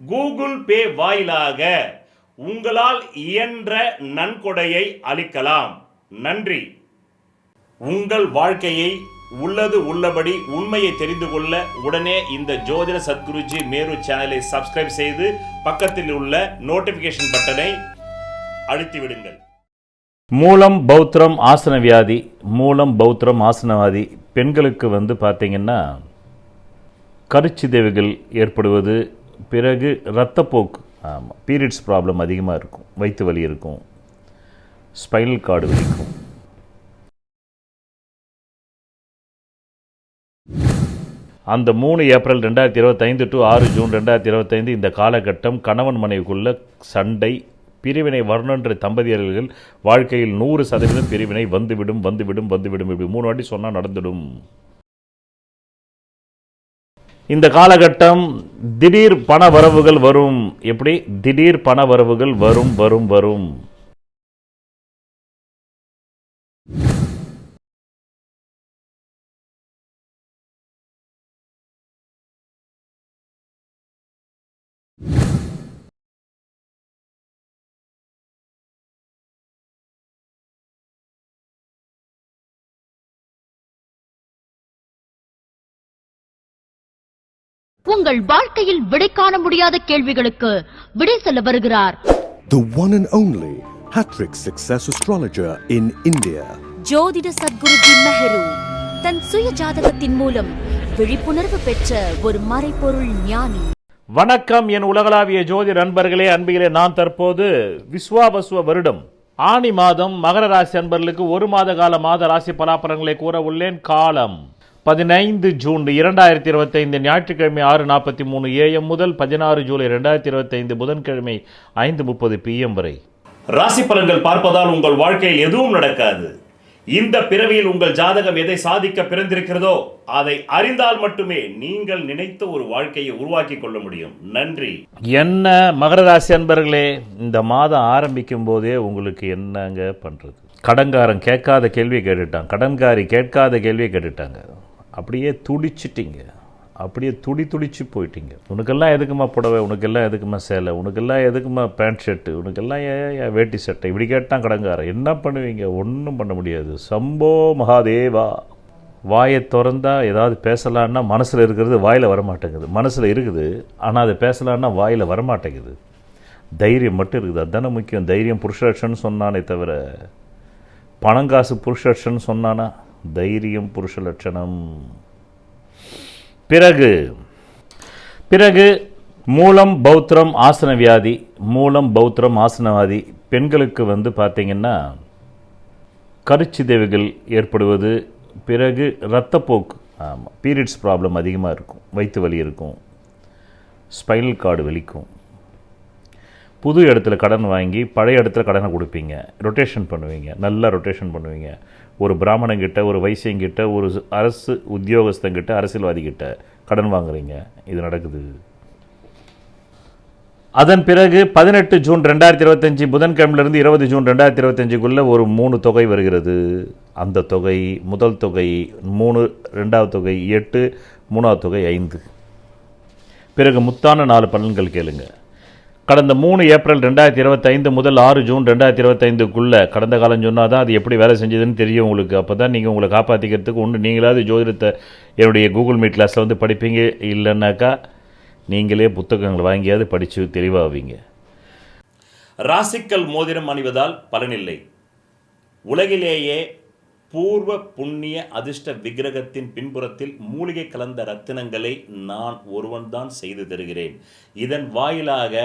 Google Pay வாயிலாக உங்களால் இயன்ற நன்கொடையை அளிக்கலாம். நன்றி. உங்கள் வாழ்க்கையை உள்ளது உள்ளபடி உண்மையை தெரிந்து கொள்ள உடனே இந்த ஜோதிட சத்குருஜி மேரு சேனலை சப்ஸ்கிரைப் செய்து பக்கத்தில் உள்ள நோட்டிபிகேஷன் பட்டனை அழுத்தி விடுங்கள் மூலம் பௌத்திரம் ஆசன வியாதி மூலம் பௌத்திரம் ஆசனவாதி பெண்களுக்கு வந்து பார்த்தீங்கன்னா கருச்சிதைவுகள் ஏற்படுவது பிறகு ரத்தப்போக்கு ஆமாம் பீரியட்ஸ் ப்ராப்ளம் அதிகமாக இருக்கும். வயிற்று வலி இருக்கும். ஸ்பைனல் கார்டு வலிக்கும். அந்த மூணு ஏப்ரல் ரெண்டாயிரத்தி இருபத்தைந்து டு ஆறு ஜூன் ரெண்டாயிரத்தி இருபத்தைந்து இந்த காலகட்டம் கணவன் மனைவிக்குள்ள சண்டை பிரிவினை வரணுன்ற தம்பதியர்கள் வாழ்க்கையில் நூறு சதவீதம் பிரிவினை வந்துவிடும் வந்துவிடும் வந்துவிடும். இப்படி மூணு வாட்டி சொன்னால் நடந்துடும். இந்த காலகட்டம் திடீர் பண வரவுகள் வரும். எப்படி? திடீர் பண வரவுகள் வரும் வரும் வரும். உங்கள் வாழ்க்கையில் விடை காண முடியாத கேள்விகளுக்கு விடை சொல்ல வருகிறார். The one and only Hattrick Success Astrologer in India. ஜோதிட சத்குருஜி மெஹரு தன் சுய ஜாதகத்தின் மூலம் விழிப்புணர்வு பெற்ற ஒரு மறைபொருள் ஞானி. வணக்கம் என் உலகளாவிய ஜோதி நண்பர்களே அன்பிகளே நான் தற்போது விஸ்வாபசுவ வருடம். ஆணி மாதம் மகர ராசி அன்பர்களுக்கு ஒரு மாத கால மாத ராசி பலாபலன்களை கூற உள்ளேன். காலம் பதினைந்து ஜூன் இரண்டாயிரத்தி இருபத்தைந்து ஞாயிற்றுக்கிழமை ஆறு நாற்பத்தி மூணு ஏஎம் முதல் பதினாறு ஜூலை ரெண்டாயிரத்தி இருபத்தைந்து புதன்கிழமை ஐந்து முப்பது பிஎம் வரை. ராசி பலன்கள் பார்ப்பதால் உங்கள் வாழ்க்கையில் எதுவும் நடக்காது. இந்த பிறவியில் உங்கள் ஜாதகம் எதை சாதிக்க பிறந்திருக்கிறதோ அதை அறிந்தால் மட்டுமே நீங்கள் நினைத்த ஒரு வாழ்க்கையை உருவாக்கி கொள்ள முடியும். நன்றி. என்ன மகர ராசி அன்பர்களே இந்த மாதம் ஆரம்பிக்கும் போதே உங்களுக்கு என்னங்க பண்ணுறது கடன்காரன் கேட்காத கேள்வியை கேட்டுட்டான். கடன்காரி கேட்காத கேள்வியை கேட்டுட்டாங்க. அப்படியே துடிச்சிட்டிங்க. அப்படியே துடி துடிச்சு போயிட்டீங்க. உனக்கெல்லாம் எதுக்குமா புடவை? உனக்கெல்லாம் எதுக்குமா சேலை? உனக்கெல்லாம் எதுக்குமா பேண்ட் ஷர்ட்டு உனக்கெல்லாம் ஏன் வேட்டி சட்டை? இப்படி கேட்டான் கடன்காரன் என்ன பண்ணுவீங்க? ஒன்றும் பண்ண முடியாது. சம்போ மகாதேவா. வாயை திறந்தா ஏதாவது பேசலான்னா மனசில் இருக்கிறது வாயில் வரமாட்டேங்குது. மனசில் இருக்குது ஆனால் அதை பேசலான்னா வாயில் வரமாட்டேங்குது. தைரியம் மட்டும் இருக்குது. அதுதானே முக்கியம். தைரியம் புருஷலட்சணம் சொன்னானே தவிர பணங்காசு புருஷலட்சணம் சொன்னானா? தைரியம் புருஷ லட்சணம். பிறகு பிறகு மூலம் பௌத்திரம் ஆசன வியாதி மூலம் பௌத்திரம் ஆசனவாதி பெண்களுக்கு வந்து பார்த்திங்கன்னா கருச்சிதைவுகள் ஏற்படுவது பிறகு இரத்தப்போக்கு ஆமாம் பீரியட்ஸ் ப்ராப்ளம் அதிகமாக இருக்கும் வயிற்று வலி இருக்கும் ஸ்பைனல் கார்டு வலிக்கும். புது இடத்துல கடன் வாங்கி பழைய இடத்துல கடனை கொடுப்பீங்க ரொட்டேஷன் பண்ணுவீங்க நல்லா ரொட்டேஷன் பண்ணுவீங்க. ஒரு பிராமணங்கிட்ட ஒரு வைசியங்கிட்ட ஒரு அரசு உத்தியோகஸ்தங்கிட்ட அரசியல்வாதிகிட்ட கடன் வாங்குறீங்க. இது நடக்குது. அதன் பிறகு பதினெட்டு ஜூன் ரெண்டாயிரத்தி இருபத்தஞ்சி புதன்கிழமையிலிருந்து இருபது ஜூன் ரெண்டாயிரத்தி இருபத்தஞ்சிக்குள்ளே ஒரு மூணு தொகை வருகிறது. அந்த தொகை முதல் தொகை மூணு ரெண்டாவது தொகை எட்டு மூணாவது தொகை ஐந்து. பிறகு முத்தான நாலு பலன்கள் கேளுங்கள் கடந்த மூணு ஏப்ரல் ரெண்டாயிரத்தி இருபத்தைந்து முதல் ஆறு ஜூன் ரெண்டாயிரத்தி இருபத்தைந்துக்குள்ளே கடந்த காலம் சொன்னால் தான் அது எப்படி வேலை செஞ்சதுன்னு தெரியும் உங்களுக்கு. அப்போ தான் நீங்கள் உங்களை காப்பாற்றிக்கிறதுக்கு ஒன்று நீங்களாவது ஜோதிடத்தை என்னுடைய கூகுள் மீட் கிளாஸில் வந்து படிப்பீங்க. இல்லைன்னாக்கா நீங்களே புத்தகங்கள் வாங்கியாவது படித்து தெளிவாவீங்க. ராசிக்கல் மோதிரம் அணிவதால் பலனில்லை. உலகிலேயே பூர்வ புண்ணிய அதிர்ஷ்ட விக்கிரகத்தின் பின்புறத்தில் மூலிகை கலந்த ரத்தினங்களை நான் ஒருவன்தான் செய்து தருகிறேன். இதன் வாயிலாக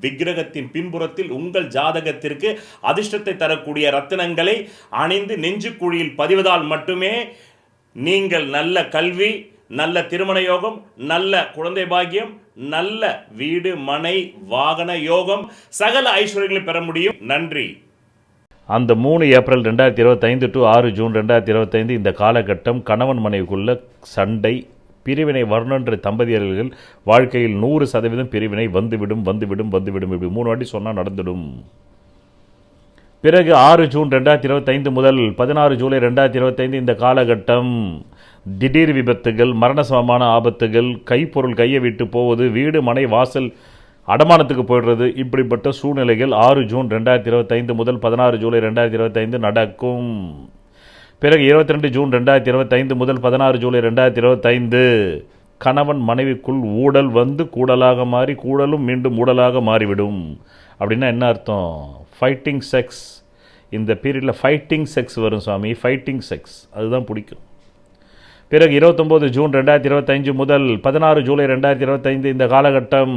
விக்கிரகத்தின் பின்புறத்தில் உங்கள் ஜாதகத்திற்கு அதிர்ஷ்டத்தை தரக்கூடிய ரத்தினங்களை அணிந்து நெஞ்சுக்குழியில் பதிவதால் மட்டுமே நீங்கள் நல்ல கல்வி நல்ல திருமண யோகம் நல்ல குழந்தை பாக்கியம் நல்ல வீடு மனை வாகன யோகம் சகல ஐஸ்வர்யங்களை பெற முடியும். நன்றி. அந்த மூணு ஏப்ரல் ரெண்டாயிரத்தி இருபத்தைந்து டு ஆறு ஜூன் ரெண்டாயிரத்தி இருபத்தைந்து இந்த காலகட்டம் கணவன் மனைவிக்குள்ள சண்டை பிரிவினை வரணுன்ற தம்பதியர்கள் வாழ்க்கையில் நூறு சதவீதம் பிரிவினை வந்துவிடும் வந்துவிடும் வந்துவிடும். இப்படி மூணு வாட்டி சொன்னால் நடந்துடும். பிறகு ஆறு ஜூன் ரெண்டாயிரத்தி இருபத்தைந்து முதல் பதினாறு ஜூலை ரெண்டாயிரத்தி இருபத்தைந்து இந்த காலகட்டம் திடீர் விபத்துகள் மரண சமமான ஆபத்துகள் கைப்பொருள் கையை விட்டு போவது வீடு மனை வாசல் அடமானத்துக்கு போயிடுறது இப்படிப்பட்ட சூழ்நிலைகள் ஆறு ஜூன் ரெண்டாயிரத்தி இருபத்தைந்து முதல் பதினாறு ஜூலை ரெண்டாயிரத்தி இருபத்தைந்து நடக்கும். பிறகு இருபத்தி ரெண்டு ஜூன் ரெண்டாயிரத்தி இருபத்தைந்து முதல் பதினாறு ஜூலை ரெண்டாயிரத்தி இருபத்தைந்து. கணவன் மனைவிக்குள் ஊடல் வந்து கூடலாக மாறி கூடலும் மீண்டும் ஊடலாக மாறிவிடும். அப்படின்னா என்ன அர்த்தம்? ஃபைட்டிங் செக்ஸ் இந்த பீரியடில் ஃபைட்டிங் செக்ஸ் வரும் சுவாமி. ஃபைட்டிங் செக்ஸ் அதுதான் பிடிக்கும். பிறகு இருபத்தொம்போது ஜூன் ரெண்டாயிரத்தி இருபத்தஞ்சு முதல் பதினாறு ஜூலை ரெண்டாயிரத்தி இருபத்தைந்து இந்த காலகட்டம்.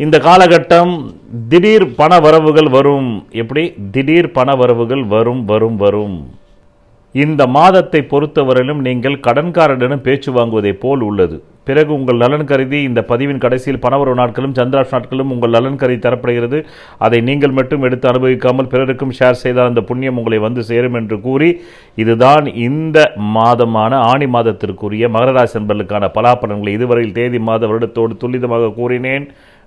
இந்த காலகட்டம் திடீர் பண வரவுகள் வரும். எப்படி? திடீர் பண வரவுகள் வரும் வரும் வரும். இந்த மாதத்தை பொறுத்தவரையிலும் நீங்கள் கடன்காரனிடம் பேச்சு வாங்குவதைப் போல் உள்ளது. பிறகு உங்கள் நலன் கருதி இந்த பதிவின் கடைசியில் பணவரவு நாட்களும் சந்திராஷ் நாட்களும் உங்கள் நலன் கருதி தரப்படுகிறது. அதை நீங்கள் மட்டும் எடுத்து அனுபவிக்காமல் பிறருக்கும் ஷேர் செய்தால் அந்த புண்ணியம் உங்களை வந்து சேரும் என்று கூறி இதுதான் இந்த மாதமான ஆணி மாதத்திற்குரிய மகர ராசி நண்பர்களுக்கான பலாபலன்களை இதுவரையில் தேதி மாத வருடத்தோடு துல்லிதமாக கூறினேன்.